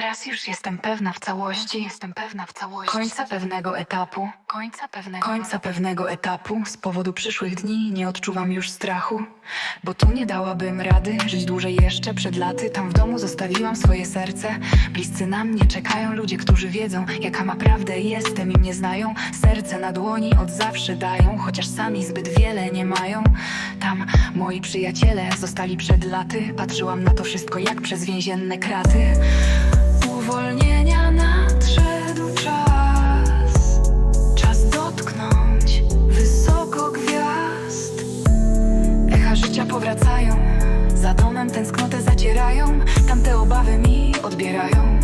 Teraz już jestem pewna w całości. Jestem pewna w całości. Końca pewnego etapu. Końca pewnego. Końca pewnego etapu. Z powodu przyszłych dni nie odczuwam już strachu. Bo tu nie dałabym rady żyć dłużej jeszcze przed laty. Tam w domu zostawiłam swoje serce. Bliscy na mnie czekają ludzie, którzy wiedzą, jaka ma prawdę jestem i mnie znają. Serce na dłoni od zawsze dają, chociaż sami zbyt wiele nie mają. Tam moi przyjaciele zostali przed laty. Patrzyłam na to wszystko jak przez więzienne kraty. Uwolnienia nadszedł czas. Czas dotknąć wysoko gwiazd. Echa życia powracają, za domem tęsknotę zacierają, tamte obawy mi odbierają.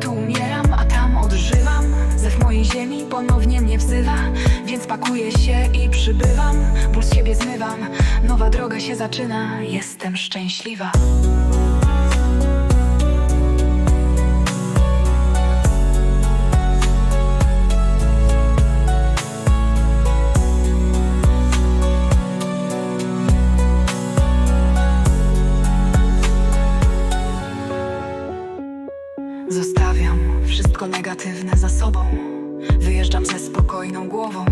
Tu umieram, a tam odżywam, zew mojej ziemi ponownie mnie wzywa, więc pakuję się i przybywam, ból z siebie zmywam, nowa droga się zaczyna, jestem szczęśliwa. Wszystko negatywne za sobą. Wyjeżdżam ze spokojną głową.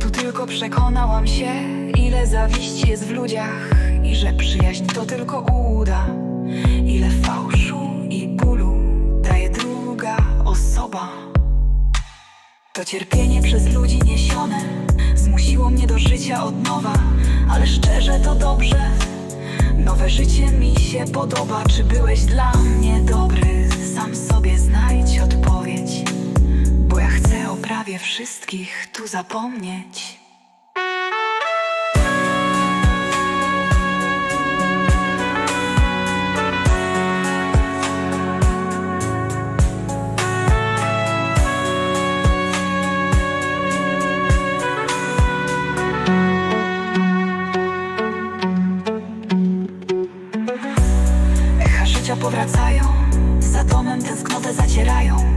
Tu tylko przekonałam się, ile zawiści jest w ludziach i że przyjaźń to tylko uda. Ile fałszu i bólu daje druga osoba. To cierpienie przez ludzi niesione zmusiło mnie do życia od nowa, ale szczerze to dobrze. Nowe życie mi się podoba. Czy byłeś dla mnie dobry? Sam sobie znajdź odpowiedź, bo ja chcę o prawie wszystkich tu zapomnieć. Tęsknotę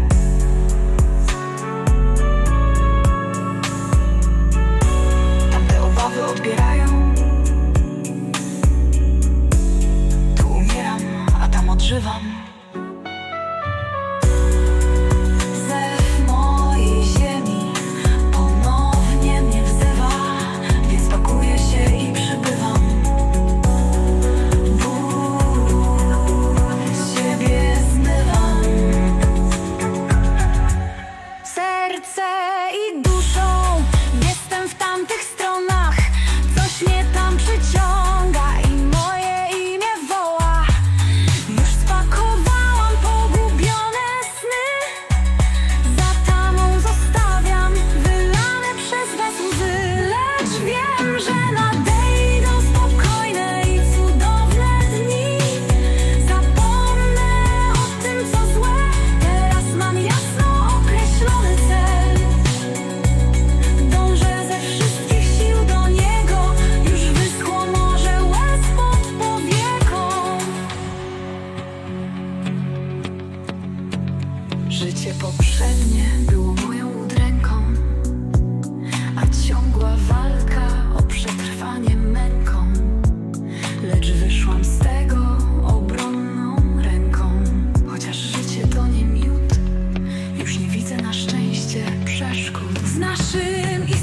in.